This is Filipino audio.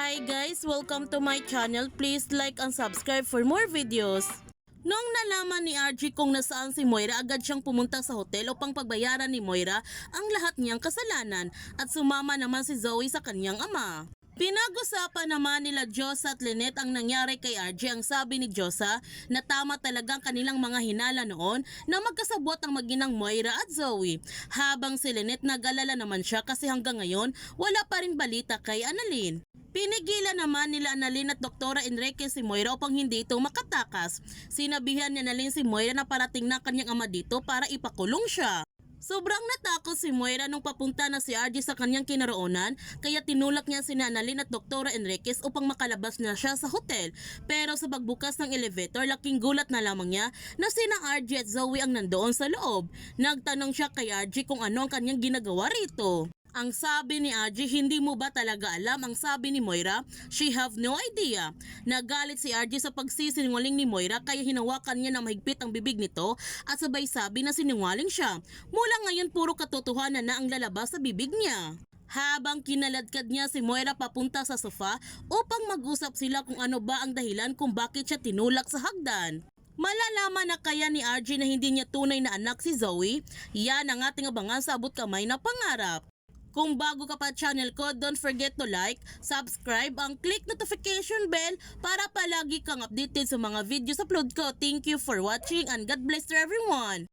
Hi guys! Welcome to my channel. Please like and subscribe for more videos. Noong nalaman ni RG kung nasaan si Moira, agad siyang pumunta sa hotel upang pagbayaran ni Moira ang lahat niyang kasalanan at sumama naman si Zoe sa kanyang ama. Pinag-usapan naman nila Josa at Lynette ang nangyari kay RJ. Ang sabi ni Josa na tama talagang kanilang mga hinala noon na magkasabot ang maginang Moira at Zoe. Habang si Lynette nag-alala naman siya kasi hanggang ngayon wala pa rin balita kay Annalyn. Pinigilan naman nila Annalyn at Doktora Enrique si Moira upang hindi ito makatakas. Sinabihan ni Annalyn si Moira na parating na kanyang ama dito para ipakulong siya. Sobrang natakot si Moira nung papunta na si RJ sa kanyang kinaroonan kaya tinulak niya si Annalyn at Doktora Enriquez upang makalabas na siya sa hotel. Pero sa pagbukas ng elevator, laking gulat na lamang niya na sina RJ at Zoe ang nandoon sa loob. Nagtanong siya kay RJ kung ano ang kanyang ginagawa rito. Ang sabi ni RJ, hindi mo ba talaga alam? Ang sabi ni Moira, she have no idea. Nagalit si RJ sa pagsisinungaling ni Moira kaya hinawakan niya ng mahigpit ang bibig nito at sabay sabi na sinungaling siya. Mula ngayon puro katotohanan na ang lalabas sa bibig niya. Habang kinaladkad niya si Moira papunta sa sofa upang mag-usap sila kung ano ba ang dahilan kung bakit siya tinulak sa hagdan. Malalaman na kaya ni RJ na hindi niya tunay na anak si Zoe? Yan ang ating abangan sa abot kamay na pangarap. Kung bago ka pa channel ko, don't forget to like, subscribe, ang click notification bell para palagi kang updated sa mga videos upload ko. Thank you for watching and God bless to everyone!